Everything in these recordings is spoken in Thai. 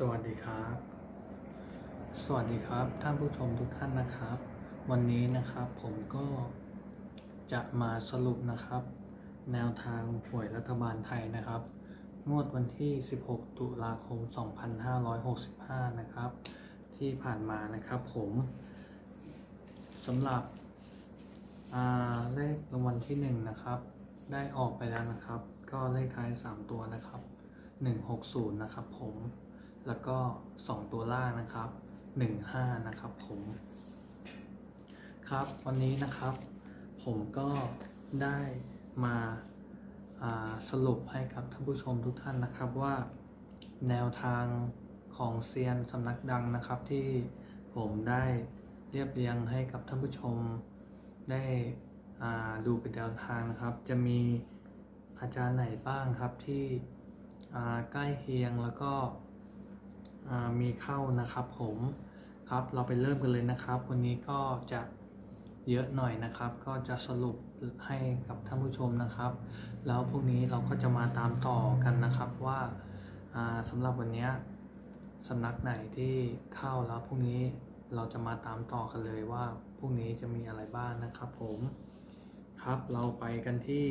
สวัสดีครับ สวัสดีครับท่านผู้ชมทุกท่านนะครับ วันนี้นะครับผมก็จะมาสรุปนะครับ แนวทางหวยรัฐบาลไทยนะครับ งวดวันที่ 16 ตุลาคม 2565 นะครับ ที่ผ่านมานะครับผมสำหรับเลขรางวัลที่1นะครับ ได้ออกไปแล้วนะครับ ก็เลขท้าย 3 ตัวนะครับ 160 นะครับผม แล้วก็ 2 ตัวล่างนะครับ 15 นะครับผม ครับวันนี้นะครับ ผมก็ได้มาาสรุปให้กับท่านผู้ชมทุกท่านนะครับว่าแนวทางของเซียนสำนักดังนะครับที่ผมได้เรียบเรียงให้กับท่านผู้ชมได้ดูเป็นแนวทางนะครับ จะมีอาจารย์ไหนบ้างครับที่ใกล้เคียงแล้วก็ มีเข้านะครับผมครับเราไปเริ่มกันเลยนะครับ วันนี้ก็จะเยอะหน่อยนะครับ ก็จะสรุปให้กับท่านผู้ชมนะครับ แล้วพรุ่งนี้เราก็จะมาตามต่อกันนะครับว่าสำหรับวันนี้สำนักไหนที่เข้าแล้วพรุ่งนี้เราจะมาตามต่อกันเลยว่าพรุ่งนี้จะมีอะไรบ้างนะครับ ผมครับเราไปกันที่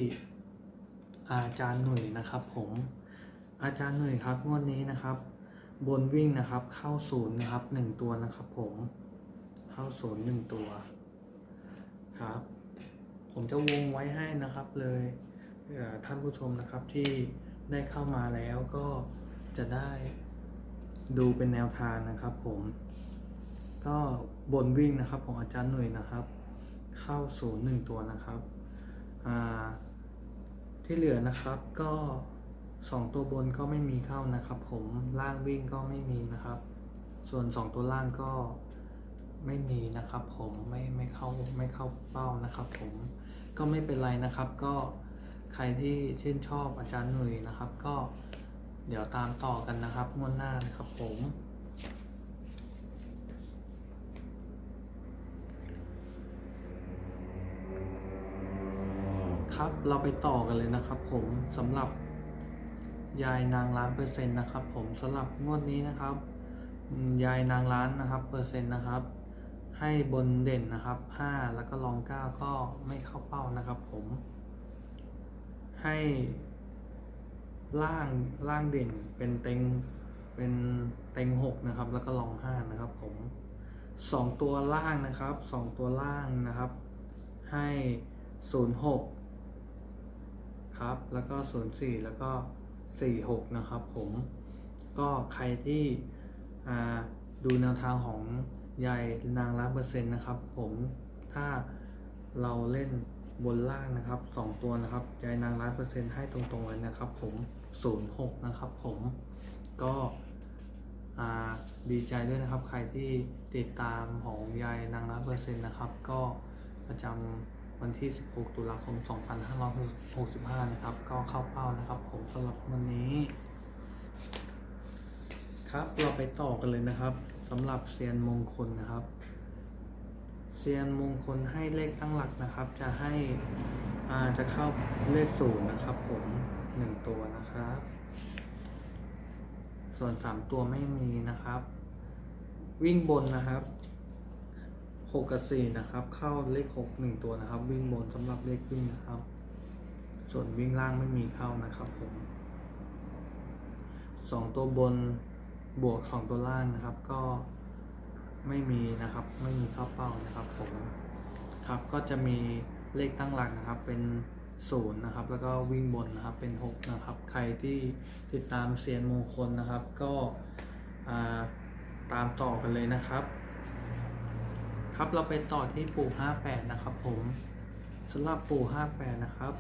อาจารย์หนุ่ยนะครับ ผมอาจารย์หนุ่ยครับงวดนี้นะครับ บนวิ่งนะครับ เข้าศูนย์นะครับหนึ่งตัวนะครับ ผมเข้าศูนย์หนึ่งตัวครับ ผมจะวงไว้ให้นะครับเลยท่านผู้ชมนะครับที่ได้เข้ามาแล้วก็จะได้ดูเป็นแนวทางนะครับ ผม ก็บนวิ่งนะครับของอาจารย์หนุ่ยนะครับ เข้าศูนย์หนึ่งตัวนะครับที่เหลือนะครับก็ สองตัวบนก็ไม่มีเข้านะครับ ผมล่างวิ่งก็ไม่มีนะครับ ส่วนสองตัวล่างก็ไม่มีนะครับ ผมไม่ไม่เข้าไม่เข้าเป้านะครับ ผมก็ไม่เป็นไรนะครับ ก็ใครที่ชื่นชอบอาจารย์หนุ่ยนะครับ ก็เดี๋ยวตามต่อกันนะครับงวดหน้านะครับ ผมครับเราไปต่อกันเลยนะครับ ผมสำหรับ ยายนางล้านเปอร์เซ็นต์นะครับ ผมสำหรับงวดนี้นะครับ ยายนางล้านนะครับเปอร์เซ็นต์นะครับ ให้บนเด่นนะครับห้าแล้วก็รองเก้าก็ไม่เข้าเป้านะครับ ผม ให้ล่างล่างเด่นเป็นเต็งเป็นเต็งหกนะครับ แล้วก็รองห้านะครับ ผมสองตัวล่างนะครับสองตัวล่างนะครับ ให้ศูนย์หกครับ แล้วก็ 04 แล้วก็ 46 นะครับผมก็ใครที่ดูแนวทางของยายนางล้านเปอร์เซ็นต์นะครับ ผมถ้าเราเล่นบนล่างนะครับ 2 ตัวนะครับยายนางล้านเปอร์เซ็นต์ให้ตรงๆเลยนะครับ ผม 06 นะครับ ผมก็ดีใจด้วยนะครับ ใครที่ติดตามของยายนางล้านเปอร์เซ็นต์นะครับ ก็ประจำ วันที่ 16 ตุลาคม 2565 นะครับ ก็เข้าเป้านะครับ ผมสำหรับวันนี้ ครับเราไปต่อกันเลยนะครับสำหรับเซียนมงคลนะครับเซียนมงคลให้เลขตั้งหลักนะครับ จะให้อ่าจะเข้าเลขศูนย์นะครับ ผมหนึ่งตัวนะครับ ส่วนสามตัวไม่มีนะครับ วิ่งบนนะครับ หกกับสี่นะครับ เข้าเลขหกหนึ่งตัวนะครับ วิ่งบนสำหรับเลขวิ่งนะครับ ส่วนวิ่งล่างไม่มีเข้านะครับผมสองตัวบนบวกสองตัวล่างนะครับ ก็ไม่มีนะครับไม่มีเข้าเป้านะครับผมครับก็จะมีเลขตั้งหลักนะครับเป็นศูนย์นะครับแล้วก็วิ่งบนนะครับเป็นหกนะครับ ใครที่ติดตามเซียนมงคลนะครับ ก็ตามต่อกันเลยนะครับ ครับเราไปต่อที่ปู่58 นะครับผมสำหรับปู่58 นะครับ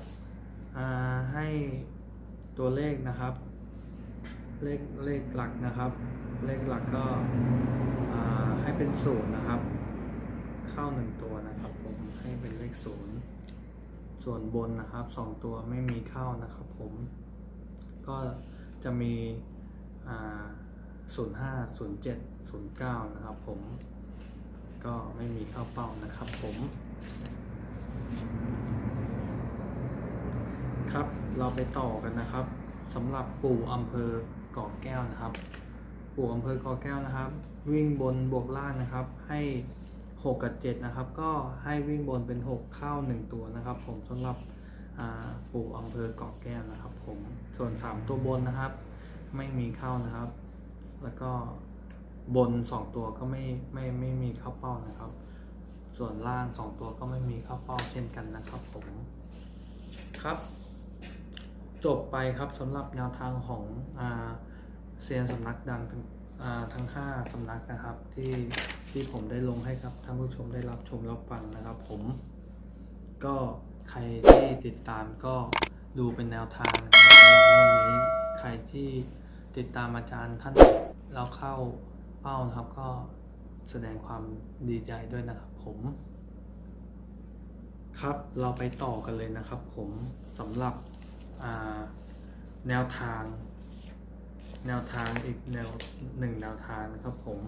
ให้ตัวเลขนะครับ เลขเลขหลักนะครับ เลขหลักก็ให้เป็นศูนย์นะครับ เข้าหนึ่งตัวนะครับผมให้เป็นเลขศูนย์ส่วนบนนะครับสองตัวไม่มีเข้านะครับผมก็จะมีอ่าศูนย์ห้าศูนย์เจ็ดศูนย์เก้านะครับผม ก็ไม่มีเข้าเป้านะครับผมครับเราไปต่อกันนะครับสำหรับปู่อำเภอเกาะแก้วนะครับ ปู่อำเภอกอแก้วนะครับ วิ่งบนบวกล่างนะครับ ให้หกกับเจ็ดนะครับ ก็ให้วิ่งบนเป็นหกเข้าหนึ่งตัวนะครับ ผมสำหรับปู่อำเภอกอแก้วนะครับ ผมส่วนสามตัวบนนะครับ ไม่มีเข้านะครับ แล้วก็ บนสองตัวก็ไม่ไม่ไม่มีเข้าเป้านะครับ ส่วนล่างสองตัวก็ไม่มีเข้าเป้าเช่นกันนะครับผมครับ จบไปครับสำหรับแนวทางของอาเซียนสำนักดังทั้งอ่าทั้ง 5สำนักนะครับที่ที่ผมได้ลงให้กับท่านผู้ชมได้รับชมรับฟังนะครับ ผมก็ใครที่ติดตามก็ดูเป็นแนวทางนะครับสำหรับวันนี้ใครที่ติดตามอาจารย์ท่านแล้วเข้า เป้านะครับก็แสดงความดีใจด้วยนะครับผม ครับเราไปต่อกันเลยนะครับ ผมสำหรับแนวทาง แนวทางอีกแนวหนึ่งแนวทางนะครับผม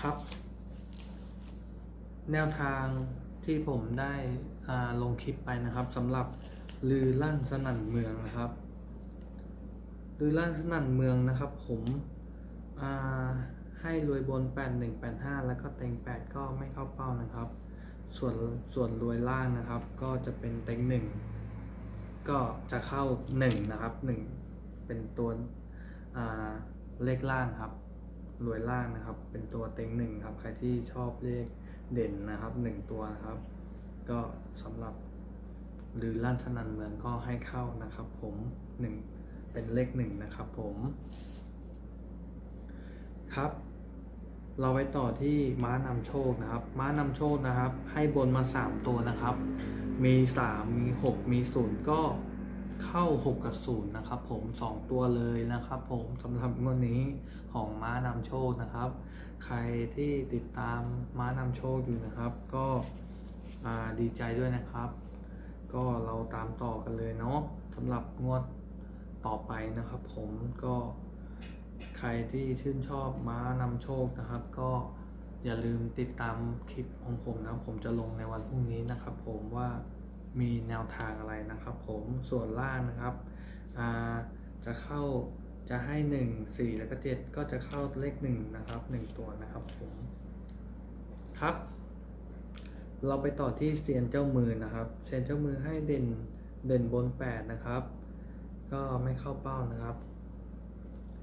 ครับ แนวทางที่ผมได้ลงคลิปไปนะครับสำหรับลือลั่นสนั่นเมืองนะครับ ลือลั่นสนั่นเมืองนะครับ ผมให้รวยบน 8185 แล้วก็เต็ง 8 ก็ไม่เข้าเป้านะครับ ส่วนส่วนรวยล่างนะครับ ก็จะเป็นเต็ง 1 ก็จะเข้า 1 นะครับ 1 เป็นตัวเลขล่างครับรวยล่างนะครับ เป็นตัวเต็งหนึ่งครับ ใครที่ชอบเลขเด่นนะครับหนึ่งตัวนะครับ ก็สำหรับหรือลั่นสนันเมืองก็ให้เข้านะครับ ผมหนึ่ง เป็นเลขหนึ่งนะครับผมครับ เราไปต่อที่ม้านำโชคนะครับ ม้านำโชคนะครับ ให้บนมาสามตัวนะครับ มีสามมีหกมีศูนย์ก็เข้าหกกับศูนย์นะครับผมสองตัวเลยนะครับผมสำหรับงวดนี้ของม้านำโชคนะครับ ใครที่ติดตามม้านำโชคอยู่นะครับ ก็ดีใจด้วยนะครับ ก็เราตามต่อกันเลยเนาะสำหรับงวด ต่อไปนะครับ ผมก็ใครที่ชื่นชอบม้านำโชคนะครับ ก็อย่าลืมติดตามคลิปของผมนะผมจะลงในวันพรุ่งนี้นะครับ ผมว่ามีแนวทางอะไรนะครับ ผมส่วนล่างนะครับจะเข้าจะให้ 1 4 แล้วก็ 7 ก็จะเข้าเลข 1 นะครับ 1 ตัวนะครับผมครับ เราไปต่อที่เซียนเจ้ามือนะครับเซียนเจ้ามือให้เด่นเด่นบน 8 นะครับ ก็ไม่เข้าเป้านะครับ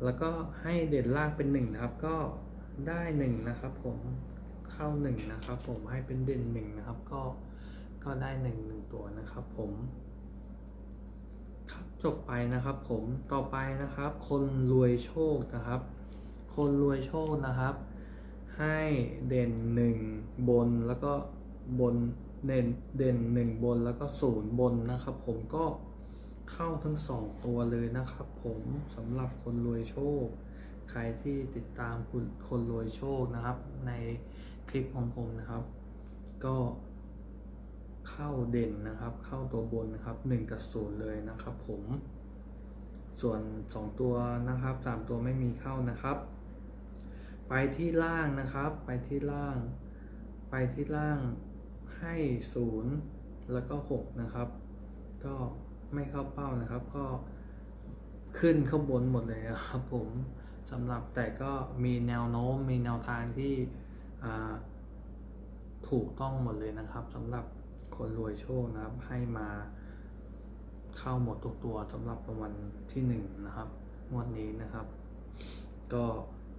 แล้วก็ให้เด่นล่างเป็น1นะครับ ก็ได้1นะครับ ผมเข้า1นะครับ ผมให้เป็นเด่น1นะครับ ก็ก็ได้1 1ตัวนะครับ ผมครับจบไปนะครับ ผมต่อไปนะครับ คนรวยโชคนะครับ คนรวยโชคนะครับ ให้เด่นหนึ่งบนแล้วก็บนเด่นเด่นหนึ่งบนแล้วก็ศูนย์บนนะครับ ผมก็ เข้าทั้งสองตัวเลยนะครับผมสำหรับคนรวยโชค ใครที่ติดตามคุณคนรวยโชคนะครับ ในคลิปของผมนะครับ ก็เข้าเด่นนะครับ เข้าตัวบนนะครับหนึ่งกับศูนย์เลยนะครับผม ส่วนสองตัวนะครับสามตัวไม่มีเข้านะครับ ไปที่ล่างนะครับ ไปที่ล่าง ไปที่ล่างให้ศูนย์แล้วก็หกนะครับ ก็ ไม่เข้าเป้านะครับ ก็ขึ้นข้างบนหมดเลยนะครับผมสำหรับแต่ก็มีแนวโน้มมีแนวทางที่ถูกต้องหมดเลยนะครับสำหรับคนรวยโชคนะครับ ให้มาเข้าหมดทุกตัวสำหรับรางวัลที่หนึ่งนะครับงวดนี้นะครับ ก็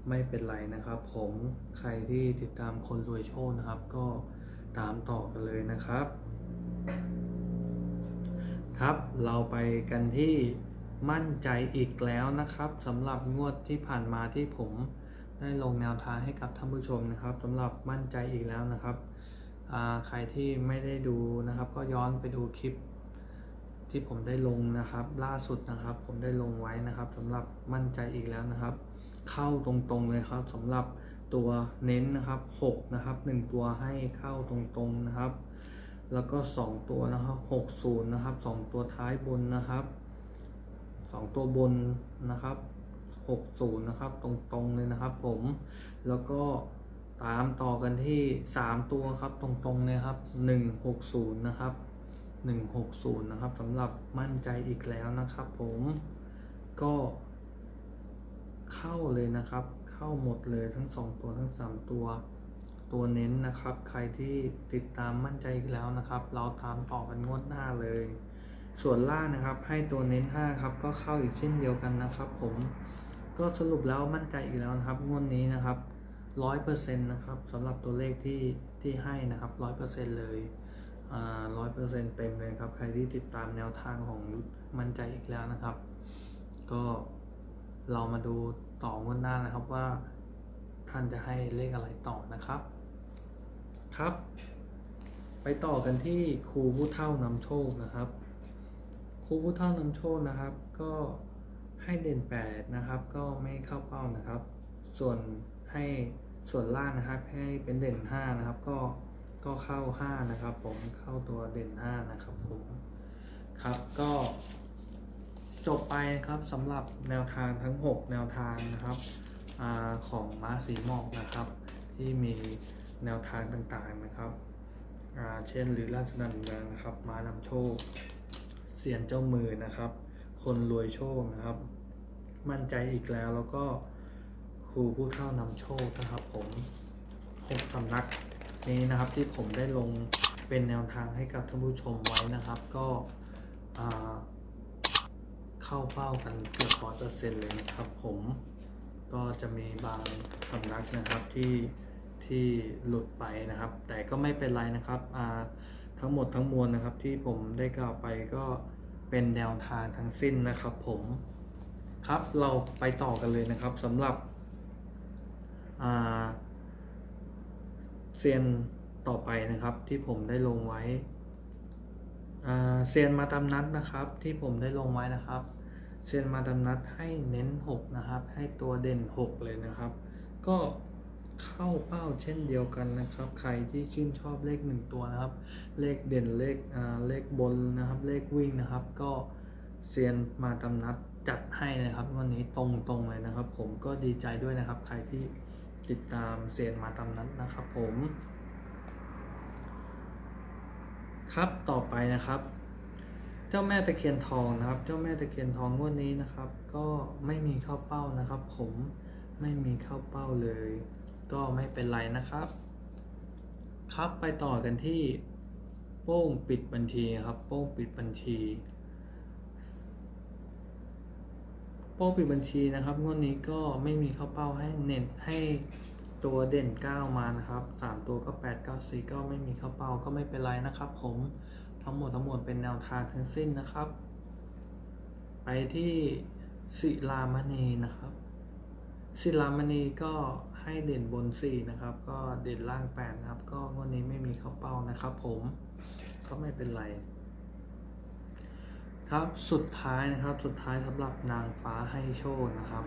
ไม่เป็นไรนะครับ ผมใครที่ติดตามคนรวยโชคนะครับ ก็ตามต่อกันเลยนะครับ ครับ เราไปกันที่มั่นใจอีกแล้วนะครับสำหรับงวดที่ผ่านมาที่ผมได้ลงแนวทางให้กับท่านผู้ชมนะครับสำหรับมั่นใจอีกแล้วนะครับใครที่ไม่ได้ดูนะครับ ก็ย้อนไปดูคลิปที่ผมได้ลงนะครับ ล่าสุดนะครับ ผมได้ลงไว้นะครับสำหรับมั่นใจอีกแล้วนะครับ เข้าตรงๆเลยครับสำหรับตัวเน้นนะครับ 6 นะครับ 1 ตัวให้เข้าตรงๆนะครับ แล้วก็ 2 ตัวนะครับ60 นะครับ 2 ตัวท้ายบนนะครับ 2 ตัวบนนะครับ 60 นะครับ ตรงๆเลยนะครับ ผม แล้วก็ตามต่อกันที่ 3 ตัวครับ ตรงๆเลยครับ 160 นะครับ 160 นะครับสำหรับมั่นใจอีกแล้วนะครับ ผม ก็เข้าเลยนะครับ เข้าหมดเลยทั้ง 2 ตัวทั้ง 3 ตัว ตัวเน้นนะครับ ใครที่ติดตามมั่นใจอีกแล้วนะครับ เราตามต่อกันงวดหน้าเลย ส่วนล่างนะครับให้ตัวเน้น 5 ครับ ก็เข้าอีกเช่นเดียวกันนะครับ ผมก็สรุปแล้วมั่นใจอีกแล้วนะครับงวดนี้นะครับร้อยเปอร์เซ็นต์นะครับสำหรับตัวเลขที่ที่ให้นะครับร้อยเปอร์เซ็นต์เลยร้อยเปอร์เซ็นต์เต็มเลยครับ ใครที่ติดตามแนวทางของมั่นใจอีกแล้วนะครับ ก็เรามาดูต่องวดหน้านะครับว่าท่านจะให้เลขอะไรต่อนะครับ ครับ ไปต่อกันที่ครูผู้เท่านำโชคนะครับ ครูผู้เท่านำโชคนะครับ ก็ให้เด่น 8 นะครับ ก็ไม่เข้าเป้านะครับ ส่วนให้ส่วนล่างนะครับให้เป็นเด่น 5 นะครับ ก็ก็เข้า 5 นะครับ ผมเข้าตัวเด่น 5 นะครับผมครับก็จบไปครับสำหรับแนวทางทั้ง 6 แนวทางนะครับอของม้าสีหมอกนะครับ ที่มี แนวทางต่างๆนะครับ เช่นหรือราชนันเมืองนะครับ มานำโชค เสียนเจ้ามือนะครับ คนรวยโชคนะครับ มั่นใจอีกแล้วแล้วก็ครูผู้เท่านำโชคนะครับ ผมหกสำนักนี้นะครับที่ผมได้ลงเป็นแนวทางให้กับท่านผู้ชมไว้นะครับ ก็เข้าเป้ากันเกือบร้อยเปอร์เซ็นต์เลยนะครับ ผมก็จะมีบางสำนักนะครับที่ ที่หลุดไปนะครับ แต่ก็ไม่เป็นไรนะครับทั้งหมดทั้งมวลนะครับ ที่ผมได้กล่าวไปก็เป็นแนวทางทั้งสิ้นนะครับ ผมครับเราไปต่อกันเลยนะครับสำหรับเซียนต่อไปนะครับที่ผมได้ลงไว้เซียนมาตามนัดนะครับที่ผมได้ลงไว้นะครับเซียนมาตามนัดให้เน้น 6 นะครับ ให้ตัวเด่น 6 เลยนะครับ ก็ เข้าเป้าเช่นเดียวกันนะครับ ใครที่ชื่นชอบเลขหนึ่งตัวนะครับ เลขเด่นเลขอ่าเลขบนนะครับ เลขวิ่งนะครับ ก็เซียนมาตำนัดจัดให้นะครับวันนี้ตรงๆเลยนะครับ ผมก็ดีใจด้วยนะครับ ใครที่ติดตามเซียนมาตำนัดนะครับ ผม ครับต่อไปนะครับเจ้าแม่ตะเคียนทองนะครับ เจ้าแม่ตะเคียนทองงวดนี้นะครับ ก็ไม่มีเข้าเป้านะครับ ผมไม่มีเข้าเป้าเลย ก็ไม่เป็นไรนะครับ ครับไปต่อกันที่โป้งปิดบัญชีครับโป้งปิดบัญชี โป้งปิดบัญชีนะครับงวดนี้ก็ไม่มีเข้าเป้าให้เน้นให้ตัวเด่น 9 มานะครับ 3 ตัวก็ 8 9 4 ก็ไม่มีเข้าเป้าก็ไม่เป็นไรนะครับ ผมทั้งหมดทั้งมวลเป็นแนวทางทั้งสิ้นนะครับ ไปที่ศิลามณีนะครับศิลามณีก็ ให้เด่นบน 4 นะครับ ก็เด่นล่าง 8 นะครับ ก็งวันนี้ไม่มีเข้าเป้านะครับ ผมก็ไม่เป็นไร ครับสุดท้ายนะครับสุดท้ายสำหรับนางฟ้าให้โชคนะครับ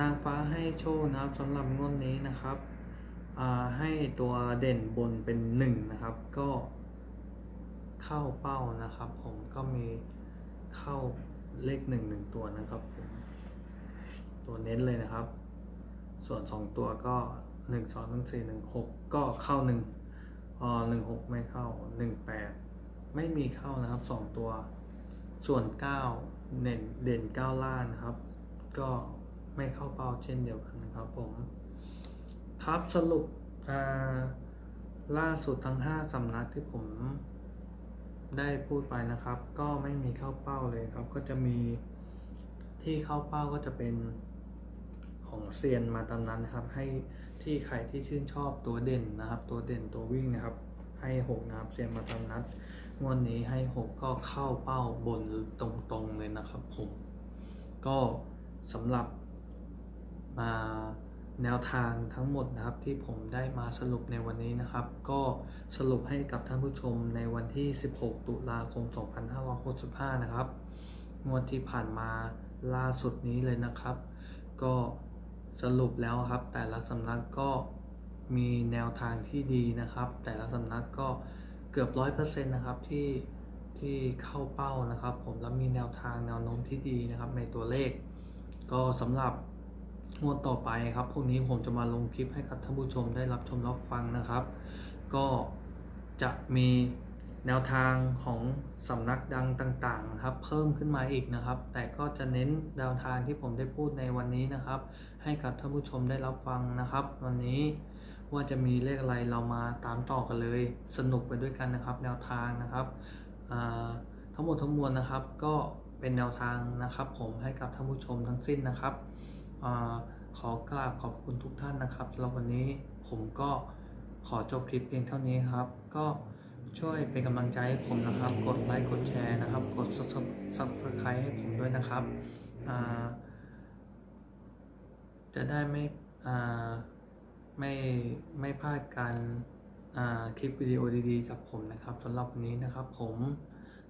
นางฟ้าให้โชคนะครับสำหรับงวดนี้นะครับให้ตัวเด่นบนเป็น 1 นะครับ ก็เข้าเป้านะครับ ผมก็มีเข้าเลขหนึ่งหนึ่งตัวนะครับผมตัวเน้นเลยนะครับ ส่วน 2 ตัวก็ 1 2 1 4 1 6 ก็เข้า1อ๋อ1 6 ไม่เข้า 1 8 ไม่มีเข้านะครับ 2 ตัว ส่วน 9 เด่นเด่น 9 ล่านะครับ ก็ไม่เข้าเป้าเช่นเดียวกันนะครับผม ครับสรุปล่าสุดทั้ง 5 สำนักที่ผมได้พูดไปนะครับ ก็ไม่มีเข้าเป้าเลยครับ ก็จะมีที่เข้าเป้าก็จะเป็น ของเซียนมาตามนั้นนะครับ ให้ที่ใครที่ชื่นชอบตัวเด่นนะครับ ตัวเด่นตัววิ่งนะครับ ให้หกนะครับเซียนมาตามนัดงวดนนี้ให้หกก็เข้าเป้าบนตรงๆเลยนะครับผมก็สำหรับมาแนวทางทั้งหมดนะครับที่ผมได้มาสรุปในวันนี้นะครับ ก็สรุปให้กับท่านผู้ชมในวันที่ 16 ตุลาคม 2565 นะครับ งวดที่ผ่านมาล่าสุดนี้เลยนะครับ ก็ สรุปแล้วครับ แต่ละสำนักก็มีแนวทางที่ดีนะครับ แต่ละสำนักก็เกือบร้อยเปอร์เซ็นต์นะครับที่ที่เข้าเป้านะครับ ผมแล้วมีแนวทางแนวโน้มที่ดีนะครับ ในตัวเลข ก็สำหรับงวดต่อไปครับพวกนี้ผมจะมาลงคลิปให้กับท่านผู้ชมได้รับชมรับฟังนะครับ ก็จะมีแนวทางของ สำนักดังต่างๆนะครับ เพิ่มขึ้นมาอีกนะครับ แต่ก็จะเน้นแนวทางที่ผมได้พูดในวันนี้นะครับ ให้กับท่านผู้ชมได้รับฟังนะครับ วันนี้ว่าจะมีเลขอะไรเรามาตามต่อกันเลย สนุกไปด้วยกันนะครับ แนวทางนะครับทั้งหมดทั้งมวลนะครับ ก็เป็นแนวทางนะครับ ผมให้กับท่านผู้ชมทั้งสิ้นนะครับอขอกราบขอบคุณทุกท่านนะครับสำหรับวันนี้ผมก็ขอจบคลิปเพียงเท่านี้ครับ ก็ ช่วยเป็นกำลังใจให้ผมนะครับ กดไลค์กดแชร์นะครับ กด subscribe ให้ผมด้วยนะครับ จะได้ไม่ไม่ไม่พลาดการคลิปวิดีโอดีๆ จากผมนะครับสำหรับวันนี้นะครับ ผม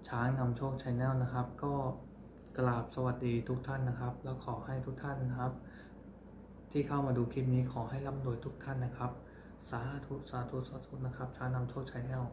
ช้างนำโชคชาแนลนะครับ ก็กราบสวัสดีทุกท่านนะครับ แล้วขอให้ทุกท่านนะครับ ที่เข้ามาดูคลิปนี้ขอให้ร่ำรวยทุกท่านนะครับ สาธุสาธุสาธุนะครับช้างนำโชคชาแนล